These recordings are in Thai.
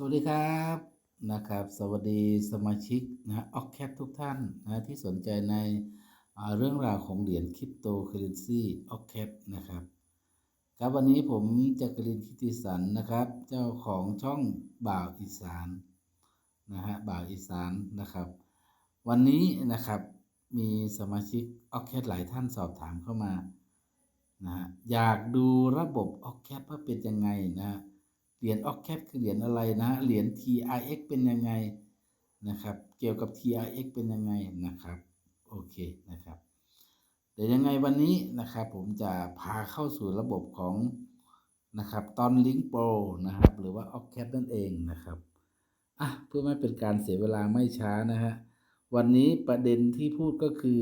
สวัสดีครับนะครับ สวัสดีสมาชิกนะออกแคปทุกท่านนะที่สนใจในเรื่องราวของเหรียญคริปโตเคอเรนซีออกแคปนะครับครับวันนี้ผมจักรินทิติสันนะครับ เจ้าของช่องบ่าวอีสานนะฮะบ่าวอีสานนะครับ วันนี้นะครับมีสมาชิกออกแคปหลายท่านสอบถามเข้ามานะฮะอยากดูระบบออกแคปว่าเป็นยังไงนะฮะ เหรียญออกแคปคือเหรียญอะไรนะเหรียญ TRX เป็นยังไงนะครับ เกี่ยวกับ TRX เป็นยังไงนะครับโอเคนะครับเดี๋ยวยังไงวันนี้นะครับ ผมจะพาเข้าสู่ระบบของนะครับตอนลิงโปรนะครับ หรือว่าออกแคปนั่นเองนะครับอะเพื่อไม่เป็นการเสียเวลาไม่ช้านะฮะวันนี้ประเด็นที่พูดก็คือ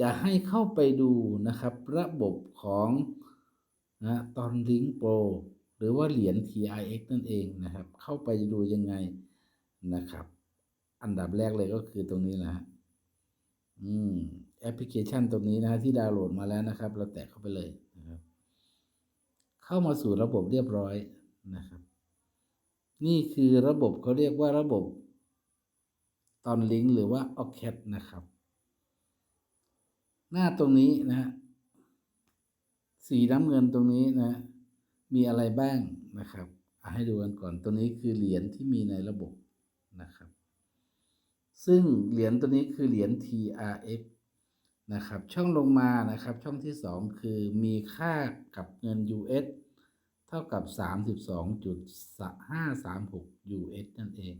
จะให้เข้าไปดูนะครับ ระบบของนะตอนลิงโปร หรือว่าเหรียญ TRX นั่นเองนะครับ เข้าไปดูยังไงนะครับ อันดับแรกเลยก็คือตรงนี้นะฮะอืมแอปพลิเคชันตรงนี้นะฮะที่ดาวน์โหลดมาแล้วนะครับ เราแตะเข้าไปเลยนะครับ เข้ามาสู่ระบบเรียบร้อยนะครับ นี่คือระบบเขาเรียกว่าระบบตอนลิงก์หรือว่า o c a t นะครับ หน้าตรงนี้นะฮะสีน้ำเงินตรงนี้นะ มีอะไรบ้างนะครับเอาให้ดูกันก่อนตัวนี้คือเหรียญที่มีในระบบนะครับ ซึ่งเหรียญตัวนี้คือเหรียญ TRX นะครับช่องลงมานะครับช่องที่ 2 คือมีค่ากับเงิน US เท่ากับ 32.536 US นั่นเอง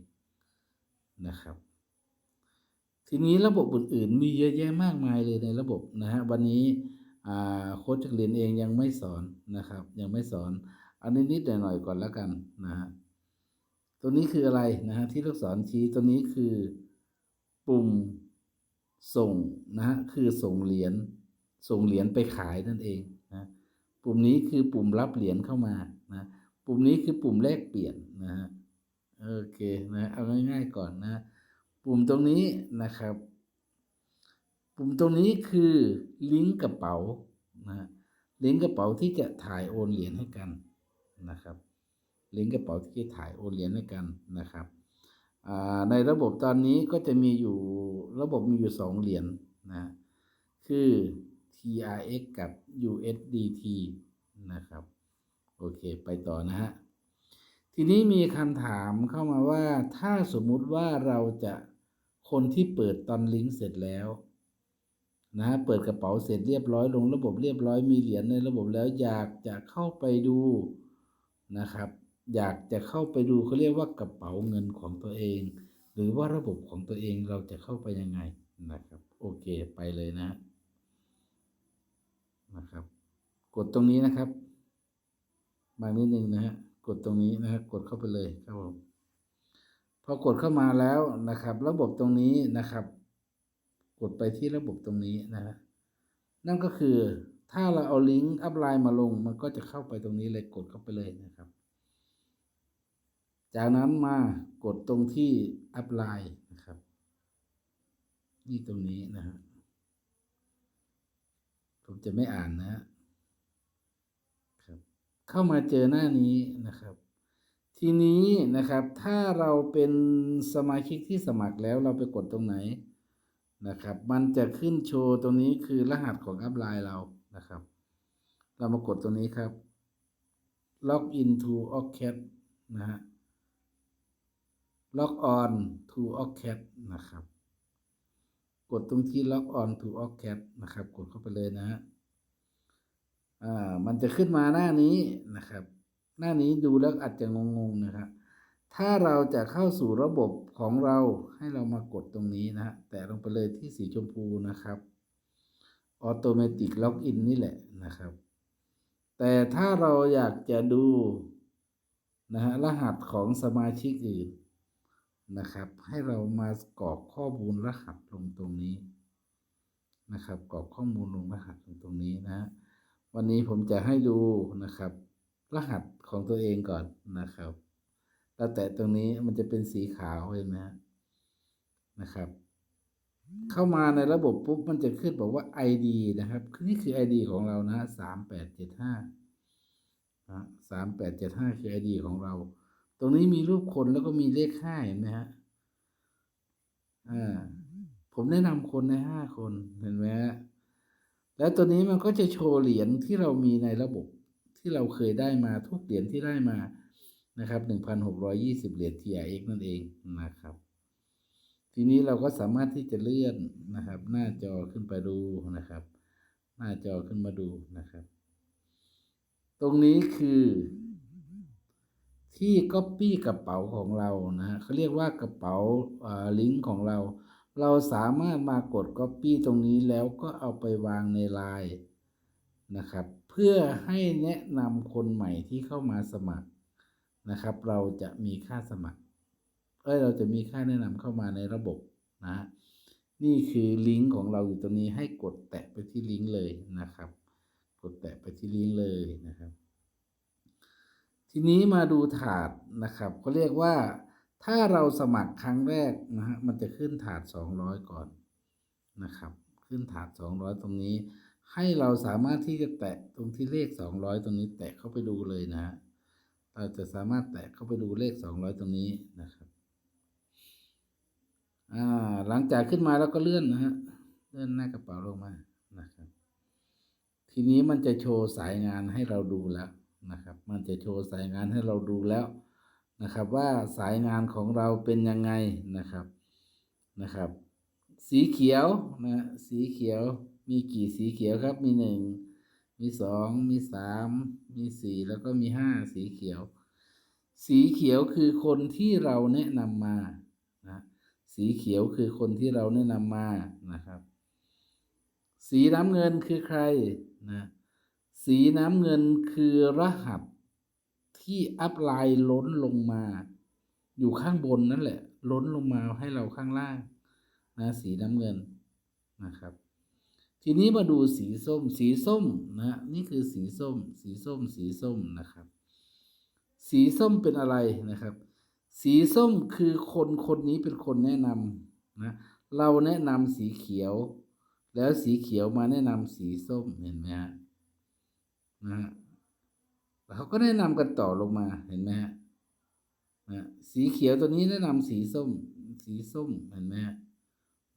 นะครับ ทีนี้ระบบอื่นๆมีเยอะแยะมากมายเลยในระบบนะฮะวันนี้ โค้ชจักรีนเองยังไม่สอนนะครับ ยังไม่สอน อันนี้นิดหน่อยก่อนแล้วกันนะฮะตัวนี้คืออะไรนะฮะที่ลูกศรชี้ตัวนี้คือปุ่มส่งนะฮะคือส่งเหรียญส่งเหรียญไปขายนั่นเองนะปุ่มนี้คือปุ่มรับเหรียญเข้ามานะปุ่มนี้คือปุ่มแลกเปลี่ยนนะฮะโอเคนะเอาง่ายๆก่อนนะ ปุ่มตรงนี้นะครับ ปุ่มตรงนี้คือลิงก์กระเป๋านะลิงก์กระเป๋าที่จะถ่ายโอนเหรียญให้กันนะครับลิงก์กระเป๋าที่จะถ่ายโอนเหรียญให้กันนะครับในระบบตอนนี้ก็จะมีอยู่ระบบมีอยู่สองเหรียญนะคือ TRX กับ USDT นะครับโอเคไปต่อนะฮะทีนี้มีคำถามเข้ามาว่าถ้าสมมุติว่าเราจะคนที่เปิดตอนลิงก์เสร็จแล้ว นะฮะเปิดกระเป๋าเสร็จเรียบร้อยลงระบบเรียบร้อยมีเหรียญในระบบแล้วอยากจะเข้าไปดูนะครับ อยากจะเข้าไปดูเขาเรียกว่ากระเป๋าเงินของตัวเอง หรือว่าระบบของตัวเองเราจะเข้าไปยังไงนะครับโอเคไปเลยนะนะครับ กดตรงนี้นะครับบางนิดนึงนะฮะกดตรงนี้นะฮะกดเข้าไปเลยครับผมพอกดเข้ามาแล้วนะครับ ระบบตรงนี้นะครับ กดไปที่ระบบตรงนี้นะฮะนั่นก็คือถ้าเราเอาลิงก์อัพไลน์มาลง มันก็จะเข้าไปตรงนี้เลยกดเข้าไปเลยนะครับ จากนั้นมากดตรงที่อัพไลน์นะครับ นี่ตรงนี้นะฮะผมจะไม่อ่านนะครับ เข้ามาเจอหน้านี้นะครับ ทีนี้นะครับถ้าเราเป็นสมาชิกที่สมัครแล้วเราไปกดตรงไหน นะครับ มันจะขึ้นโชว์ตรงนี้คือรหัสของอัพไลน์เรานะครับ เรามากดตรงนี้ครับ log in to Occat นะฮะ log on to Occat นะครับ กดตรงที่ log on to Occat นะครับ กดเข้าไปเลยนะฮะอ่ามันจะขึ้นมาหน้านี้นะครับ หน้านี้ดูแล้วอาจจะงงๆนะครับ ถ้าเราจะเข้าสู่ระบบของเราให้เรามากดตรงนี้นะฮะแตะลงไปเลยที่สีชมพูนะครับ Automatic Login นี่แหละนะครับ แต่ถ้าเราอยากจะดูนะฮะรหัสของสมาชิกอื่นนะครับ ให้เรามากรอกข้อมูลรหัสลงตรงนี้นะครับ กรอกข้อมูลลงรหัสลงตรงนี้นะฮะวันนี้ผมจะให้ดูนะครับ รหัสของตัวเองก่อนนะครับ แล้วแต่ตรงนี้มันจะเป็นสีขาวเห็นไหมนะครับ เข้ามาในระบบปุ๊บมันจะขึ้นบอกว่า ID นะครับนี่คือ ID ของเรานะสามแปดเจ็ดห้าสามแปดเจ็ดห้าคือ ID ของเรา ตรงนี้มีรูปคนแล้วก็มีเลขห้าเห็นไหมฮะอ่าผมแนะนำคนในห้าคนเห็นไหมฮะแล้วตัวนี้มันก็จะโชว์เหรียญที่เรามีในระบบที่เราเคยได้มาทุกเหรียญที่ได้มา นะครับหนึ่งพันหกร้อยี่สิบเหรียญ TRX นั่นเองนะครับ ทีนี้เราก็สามารถที่จะเลื่อนนะครับ หน้าจอขึ้นไปดูนะครับ หน้าจอขึ้นมาดูนะครับ ตรงนี้คือ ที่ Copy กระเป๋าของเรานะฮะเขาเรียกว่ากระเป๋าลิงก์ของเรา เราสามารถมากด Copy ตรงนี้แล้วก็เอาไปวางในไลน์นะครับ เพื่อให้แนะนำคนใหม่ที่เข้ามาสมัคร นะครับ เราจะมีค่าสมัครเอ้ยเราจะมีค่าแนะนำเข้ามาในระบบนะนี่คือลิงก์ของเราอยู่ตรงนี้ให้กดแตะไปที่ลิงก์เลยนะครับ กดแตะไปที่ลิงก์เลยนะครับ ทีนี้มาดูถาดนะครับเขาเรียกว่าถ้าเราสมัครครั้งแรกนะฮะมันจะขึ้นถาด 200 ก่อนนะครับ ขึ้นถาด 200 ตรงนี้ ให้เราสามารถที่จะแตะตรงที่เลข 200 ตรงนี้แตะเข้าไปดูเลยนะฮะ เราจะสามารถแตะเข้าไปดูเลข 200 ตรงนี้นะครับ อ่า หลังจากขึ้นมาแล้วก็เลื่อนนะฮะ เลื่อนหน้ากระเป๋าลงมา นะครับ ทีนี้มันจะโชว์สายงานให้เราดูแล้วนะครับ มันจะโชว์สายงานให้เราดูแล้วนะครับ ว่าสายงานของเราเป็นยังไงนะครับ นะครับ สีเขียวนะ สีเขียว มีกี่สีเขียวครับ มีหนึ่ง มีสองมีสามมีสี่แล้วก็มีห้าสีเขียว สีเขียวคือคนที่เราแนะนำมานะสีเขียวคือคนที่เราแนะนำมานะครับ สีน้ำเงินคือใครนะสีน้ำเงินคือรหัสที่อัพไลน์ล้นลงมา อยู่ข้างบนนั่นแหละ ล้นลงมาให้เราข้างล่างนะสีน้ำเงินนะครับ ทีนี้มาดูสีส้ม สีส้มนะนี่คือสีส้ม สีส้ม สีส้มนะครับ สีส้มเป็นอะไรนะครับ สีส้มคือคนคนนี้เป็นคนแนะนำนะเราแนะนำสีเขียว แล้วสีเขียวมาแนะนำสีส้มเห็นไหมฮะนะฮะเขาก็แนะนำกันต่อลงมาเห็นไหมฮะนะสีเขียวตัวนี้แนะนำสีส้ม สีส้มเห็นไหมฮะ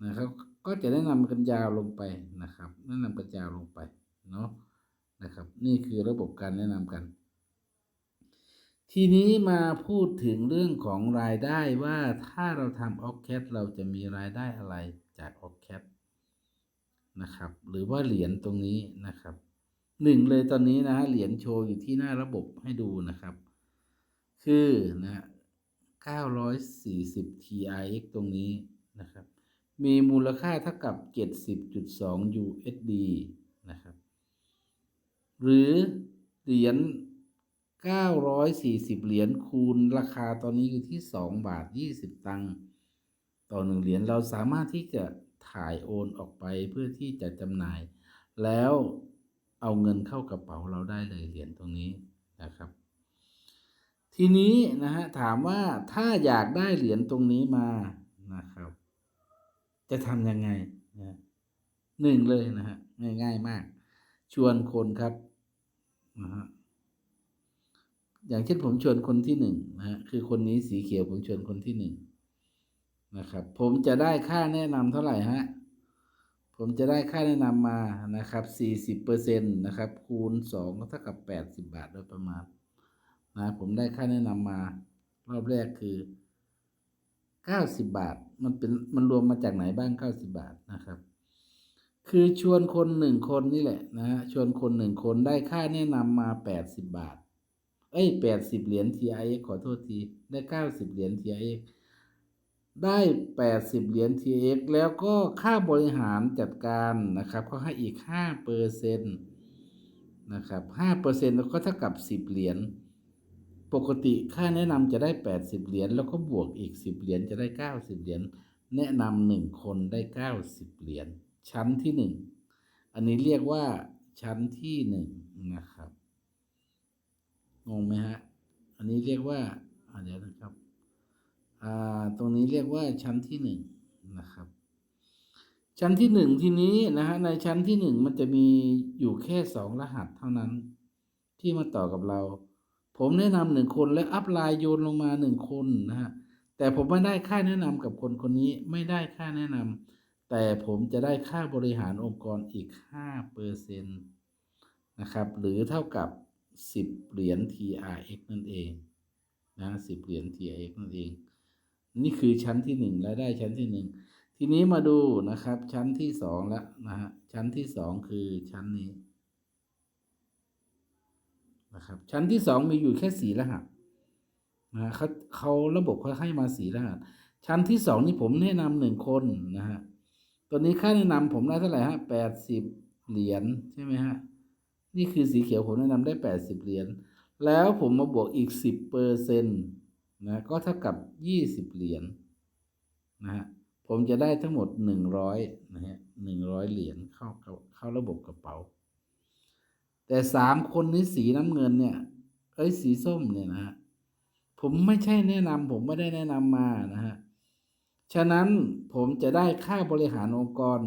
นะครับ ก็จะแนะนำกันยาวลงไปนะครับ แนะนำกันยาวลงไปเนาะนะครับ นี่คือระบบการแนะนำกัน ทีนี้มาพูดถึงเรื่องของรายได้ว่าถ้าเราทำออกแคทเราจะมีรายได้อะไรจากออกแคทนะครับ หรือว่าเหรียญตรงนี้นะครับหนึ่งเลยตอนนี้นะฮะเหรียญโชว์อยู่ที่หน้าระบบให้ดูนะครับ คือนะ940 TIX ตรงนี้นะครับ มีมูลค่าเท่ากับ 70.2 USD นะครับ หรือเหรียญ 940 เหรียญคูณราคาตอนนี้อยู่ที่ 2 บาท 20 ตังค์ต่อหนึ่งเหรียญเราสามารถที่จะถ่ายโอนออกไปเพื่อที่จะจำหน่าย แล้วเอาเงินเข้ากระเป๋าเราได้เลยเหรียญตรงนี้นะครับ ทีนี้นะฮะถามว่าถ้าอยากได้เหรียญตรงนี้มานะครับ จะทำยังไงนะหนึ่งเลยนะฮะง่ายๆมาก ชวนคนครับนะฮะอย่างเช่นผมชวนคนที่หนึ่งนะฮะคือคนนี้สีเขียวผมชวนคนที่หนึ่งนะครับ ผมจะได้ค่าแนะนำเท่าไหร่ฮะผมจะได้ค่าแนะนำมานะครับสี่สิบเปอร์เซ็นต์นะครับ คูณสองก็เท่ากับแปดสิบบาทโดยประมาณนะผมได้ค่าแนะนำมารอบแรกคือ เก้าสิบบาท มันเป็นมันรวมมาจากไหนบ้างเก้าสิบาทนะครับ คือชวนคนหนึ่งคนนี่แหละนะฮะชวนคนหนึ่งคนได้ค่าแนะนำมาแปดสิบบาท เอ้ยแปดสิบเหรียญ TIX ขอโทษที ได้เก้าสิบเหรียญ TIX ได้แปดสิบเหรียญ TX แล้วก็ค่าบริหารจัดการนะครับเขาให้อีกห้าเปอร์เซ็นต์นะครับห้าเปอร์เซ็นต์แล้วก็เท่ากับสิบเหรียญ ปกติค่าแนะนำจะได้แปดสิบเหรียญแล้วก็บวกอีกสิบเหรียญจะได้เก้าสิบเหรียญแนะนำหนึ่งคนได้เก้าสิบเหรียญชั้นที่หนึ่งอันนี้เรียกว่าชั้นที่หนึ่งนะครับงงไหมฮะ อันนี้เรียกว่าเดี๋ยวนะครับตรงนี้เรียกว่าชั้นที่หนึ่งนะครับ ชั้นที่หนึ่งทีนี้นะฮะในชั้นที่หนึ่งมันจะมีอยู่แค่สองรหัสเท่านั้นที่มาต่อกับเรา ผมแนะนำหนึ่งคนและอัพไลน์โยนลงมาหนึ่งคนนะฮะแต่ผมไม่ได้ค่าแนะนำกับคนคนนี้ไม่ได้ค่าแนะนำแต่ผมจะได้ค่าบริหารองค์กรอีกห้าเปอร์เซ็นต์นะครับ หรือเท่ากับสิบเหรียญ TRX นั่นเองนะสิบเหรียญ TRX นั่นเอง นี่คือชั้นที่หนึ่งรายได้ชั้นที่หนึ่งทีนี้มาดูนะครับชั้นที่สองแล้วนะฮะชั้นที่สองคือชั้นนี้ นะครับ ชั้นที่สองมีอยู่แค่สี่รหัสนะเขาเขาระบบเขาให้มาสีรหัส ชั้นที่สองนี่ผมแนะนำหนึ่งคนนะฮะตัวนี้ค่าแนะนำผมได้เท่าไหร่ฮะแปดสิบเหรียญใช่ไหมฮะนี่คือสีเขียวผมแนะนำได้แปดสิบเหรียญแล้วผมมาบวกอีกสิบเปอร์เซ็นต์นะก็เท่ากับยี่สิบเหรียญนะฮะผมจะได้ทั้งหมดหนึ่งร้อยนะฮะหนึ่งร้อยเหรียญเข้าเข้าระบบกระเป๋า แต่สามคนนี้สีน้ำเงินเนี่ย เอ้ยสีส้มเนี่ยนะฮะผมไม่ใช่แนะนำผมไม่ได้แนะนำมานะฮะฉะนั้นผมจะได้ค่าบริหารองค์กร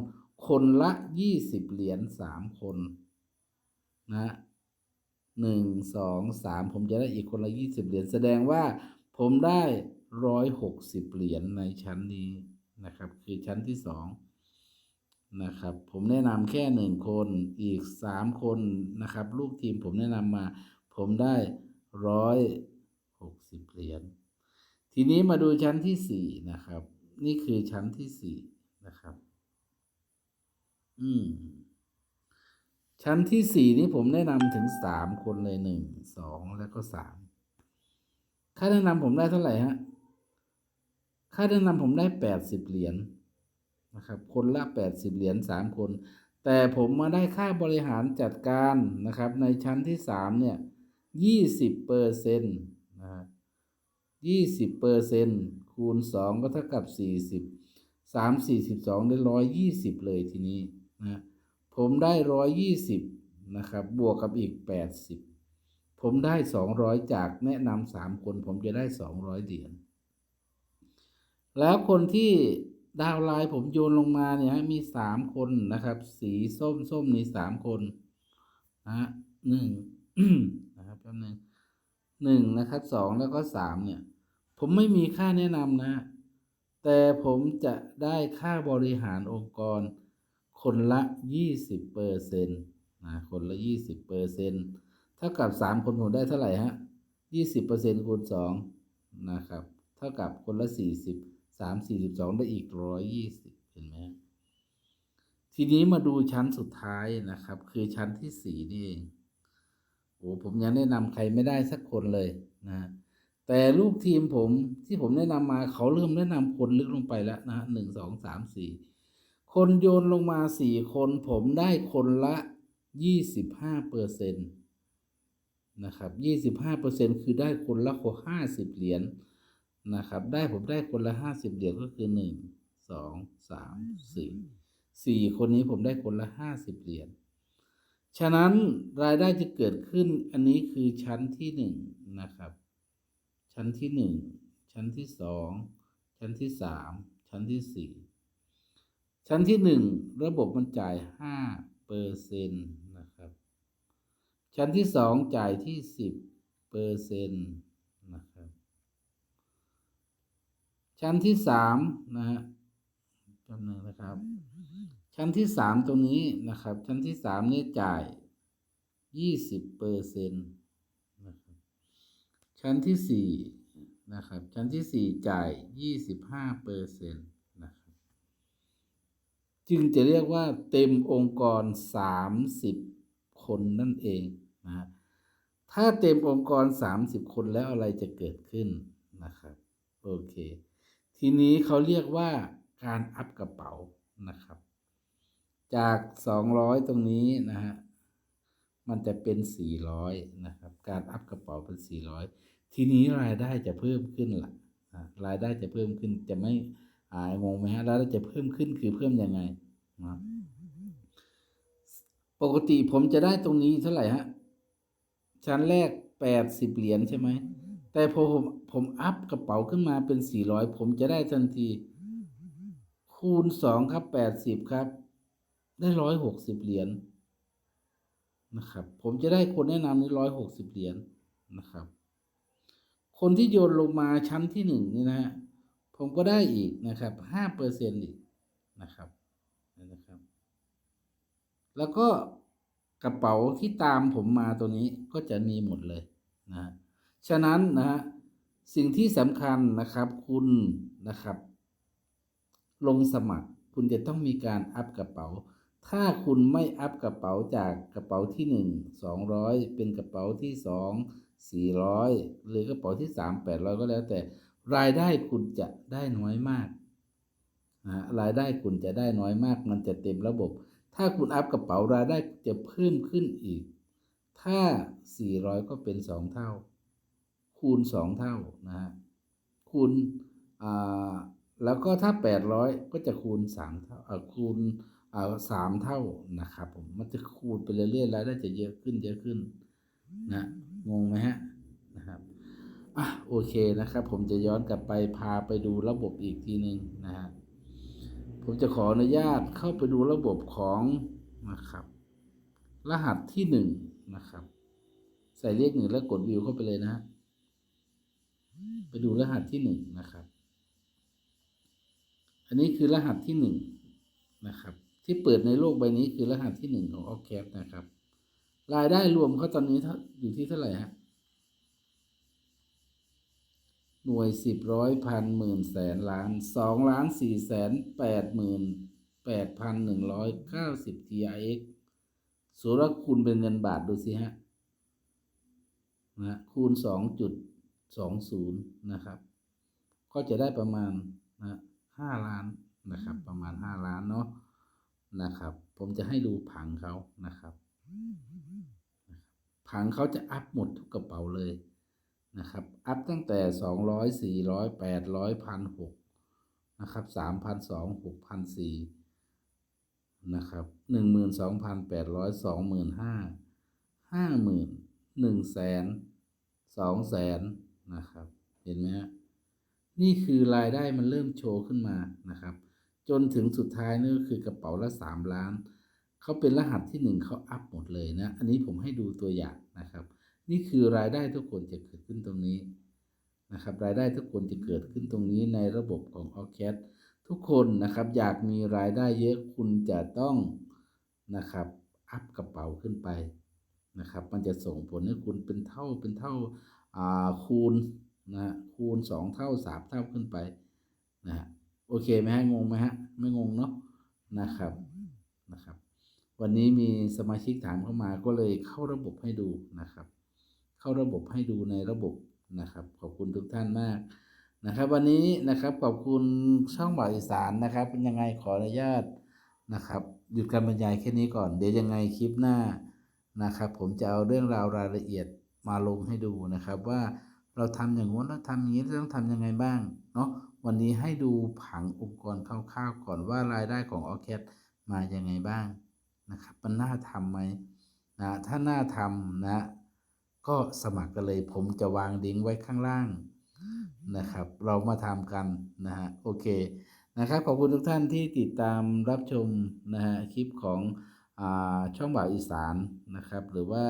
คนละยี่สิบเหรียญสามคนนะหนึ่งสองสามผมจะได้อีกคนละยี่สิบเหรียญแสดงว่าผมได้ร้อยหกสิบเหรียญในชั้นนี้นะครับ คือชั้นที่สอง นะครับ ผมแนะนำแค่หนึ่งคนอีกสามคนนะครับ ลูกทีมผมแนะนำมา ผมได้ร้อยหกสิบเหรียญทีนี้มาดูชั้นที่สี่นะครับ นี่คือชั้นที่สี่นะครับ อืม ชั้นที่สี่นี้ผมแนะนำถึงสามคนเลยหนึ่งสองแล้วก็สามค่าแนะนำผมได้เท่าไหร่ฮะค่าแนะนำผมได้แปดสิบเหรียญ นะครับคนละแปดสิบเหรียญสามคน แต่ผมมาได้ค่าบริหารจัดการนะครับในชั้นที่สามเนี่ยยี่สิบเปอร์เซ็นต์นะฮะยี่สิบเปอร์เซ็นต์คูณสองก็เท่ากับสี่สิบสามสี่สิบสองได้ร้อยยี่สิบเลยทีนี้นะผมได้ร้อยยี่สิบนะครับ บวกกับอีกแปดสิบผมได้สองร้อยจากแนะนำสามคน ผมจะได้สองร้อยเหรียญแล้วคนที่ ดาวไลน์ผมโยนลงมาเนี่ยมีสามคนนะครับ สีส้มส้มนี่สามคนนะหนึ่งนะครับแป๊บนึงหนึ่งนะครับสองแล้วก็สามเนี่ย ผมไม่มีค่าแนะนำนะ แต่ผมจะได้ค่าบริหารองค์กร คนละยี่สิบเปอร์เซ็นต์นะคนละยี่สิบเปอร์เซ็นต์เท่ากับสามคนผมได้เท่าไหร่ฮะยี่สิบเปอร์เซ็นต์คูณสองนะครับ เท่ากับคนละสี่สิบ สามสี่สิบสองได้อีกร้อยยี่สิบเห็นไหมทีนี้มาดูชั้นสุดท้ายนะครับ คือชั้นที่สี่นี่เองโอ้ผมยังแนะนำใครไม่ได้สักคนเลยนะแต่ลูกทีมผมที่ผมแนะนำมาเขาเริ่มแนะนำคนลึกลงไปแล้วนะหนึ่งสองสามสี่คนโยนลงมาสี่คนผมได้คนละยี่สิบห้าเปอร์เซ็นต์นะครับยี่สิบห้าเปอร์เซ็นคือได้คนละห้าสิบเหรียญ นะครับ ได้ผมได้คนละห้าสิบเหรียญก็คือหนึ่งสองสามสี่สี่คนนี้ผมได้คนละห้าสิบเหรียญฉะนั้นรายได้จะเกิดขึ้นอันนี้คือชั้นที่หนึ่งนะครับ ชั้นที่หนึ่งชั้นที่สองชั้นที่สามชั้นที่สี่ชั้นที่หนึ่งระบบมันจ่ายห้าเปอร์เซ็นต์นะครับ ชั้นที่สองจ่ายที่สิบเปอร์เซ็นต์นะครับ ชั้นที่สามนะฮะจำหนึ่งนะครับ ชั้นที่สามตรงนี้นะครับ ชั้นที่สามนี่จ่ายยี่สิบเปอร์เซ็นต์นะครับชั้นที่สี่นะครับ ชั้นที่สี่จ่ายยี่สิบห้าเปอร์เซ็นต์นะครับจึงจะเรียกว่าเต็มองค์กรสามสิบคนนั่นเองนะถ้าเต็มองค์กรสามสิบคนแล้วอะไรจะเกิดขึ้นนะครับ โอเค ทีนี้เขาเรียกว่าการอัพกระเป๋านะครับ จาก 200 ตรงนี้นะฮะมันจะเป็น 400 นะครับ การอัพกระเป๋าเป็น 400 ทีนี้รายได้จะเพิ่มขึ้นละ่ะรายได้จะเพิ่มขึ้นจะไม่อายงงไหมฮะรายได้จะเพิ่มขึ้นคือเพิ่มยังไงนะปกติผมจะได้ตรงนี้เท่าไหร่ฮะชั้นแรก 80 เหรียญใช่ไหม แต่พอผมผมอัพกระเป๋าขึ้นมาเป็น400ผมจะได้ทันที คูณ2ครับ80ครับ ได้ร้อยหกสิบเหรียญนะครับ ผมจะได้คนแนะนำนี้ร้อยหกสิบเหรียญนะครับ คนที่โยนลงมาชั้นที่หนึ่งนี่นะฮะผมก็ได้อีกนะครับห้าเปอร์เซ็นต์อีกนะครับนะครับ แล้วก็กระเป๋าที่ตามผมมาตัวนี้ก็จะมีหมดเลยนะฮะ ฉะนั้นนะฮะสิ่งที่สำคัญนะครับคุณนะครับ ลงสมัครคุณจะต้องมีการอัพกระเป๋า ถ้าคุณไม่อัพกระเป๋าจากกระเป๋าที่หนึ่งสองร้อยเป็นกระเป๋าที่สองสี่ร้อยหรือกระเป๋าที่สามแปดร้อยก็แล้วแต่รายได้คุณจะได้น้อยมากนะฮะรายได้คุณจะได้น้อยมาก มันจะเต็มระบบ ถ้าคุณอัพกระเป๋ารายได้จะเพิ่มขึ้นอีก ถ้าสี่ร้อยก็เป็นสองเท่า คูณสองเท่านะฮะคูณอ่าแล้วก็ถ้าแปดร้อยก็จะคูณสามเท่าอ่าคูณอ่าสามเท่านะครับผมมันจะคูณไปเรื่อยๆรายได้จะเยอะขึ้นเยอะขึ้นนะงงไหมฮะนะครับอะโอเคนะครับ ผมจะย้อนกลับไปพาไปดูระบบอีกทีหนึ่งนะฮะผมจะขออนุญาตเข้าไปดูระบบของนะครับ รหัสที่หนึ่งนะครับ ใส่เลขหนึ่งแล้วกดวิวเข้าไปเลยนะฮะ ไปดูรหัสที่หนึ่งนะครับ อันนี้คือรหัสที่หนึ่งนะครับ ที่เปิดในโลกใบนี้คือรหัสที่หนึ่งของ o c a p นะครับ รายได้รวมเขาตอนนี้อยู่ที่เท่าไหร่ฮะหน่วยสิบร้อยพันหมื่นแสนล้านสองล้านสี่แสนแปดหมื่นแปดพันหนึ่งร้อยเก้าสิบ TRX สุรคูณเป็นเงินบาทดูสิฮะนะคูณสองจุด สองศูนย์นะครับ ก็จะได้ประมาณนะห้าล้านนะครับ ประมาณห้าล้านเนาะนะครับ ผมจะให้ดูผังเขานะครับ ผังเขาจะอัพหมดทุกกระเป๋าเลยนะครับ อัพตั้งแต่สองร้อยสี่ร้อยแปดร้อยพันหกนะครับสามพันสองหกพันสี่นะครับหนึ่งหมื่นสองพันแปดร้อยสองหมื่นห้าห้าหมื่นหนึ่งแสนสองแสน นะครับ เห็นไหมฮะนี่คือรายได้มันเริ่มโชว์ขึ้นมานะครับ จนถึงสุดท้ายนี่ก็คือกระเป๋าละสามล้าน เขาเป็นรหัสที่หนึ่งเขาอัพหมดเลยนะ อันนี้ผมให้ดูตัวอย่างนะครับ นี่คือรายได้ทุกคนจะเกิดขึ้นตรงนี้นะครับ รายได้ทุกคนจะเกิดขึ้นตรงนี้ในระบบของ o c a t ทุกคนนะครับอยากมีรายได้เยอะคุณจะต้องนะครับอัพกระเป๋าขึ้นไปนะครับ มันจะส่งผลให้คุณเป็นเท่าเป็นเท่า คูณนะคูณสองเท่าสามเท่าขึ้นไปนะฮะโอเคไหมฮะงงไหมฮะ ไม่งงเนาะนะครับนะครับ วันนี้มีสมาชิกถามเข้ามาก็เลยเข้าระบบให้ดูนะครับ เข้าระบบให้ดูในระบบนะครับ ขอบคุณทุกท่านมากนะครับ วันนี้นะครับขอบคุณช่องบ่าวอีสานนะครับเป็นยังไงขออนุญาตนะครับ หยุดการบรรยายแค่นี้ก่อน เดี๋ยวยังไงคลิปหน้านะครับ ผมจะเอาเรื่องราวรายละเอียด มาลงให้ดูนะครับว่าเราทำอย่างนู้นเราทำอย่างนี้เราต้องทำยังไงบ้างเนาะวันนี้ให้ดูผังองค์กรคร่าวๆก่อนว่ารายได้ของออแคมายังไงบ้างนะครับมันน่าทำไหมนะถ้าน่าทำนะ ก็สมัครกันเลยผมจะวางลิงไว้ข้างล่างนะครับ เรามาทำกันนะฮะโอเคนะครับขอบคุณทุกท่านที่ติดตามรับชมนะฮะคลิปของอช่องบ่าวอีสานนะครับ หรือว่า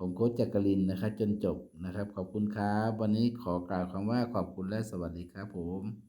ผมโค้ชจักรินนะครับจนจบนะครับ ขอบคุณครับ วันนี้ขอกล่าวคำว่าขอบคุณและสวัสดีครับผม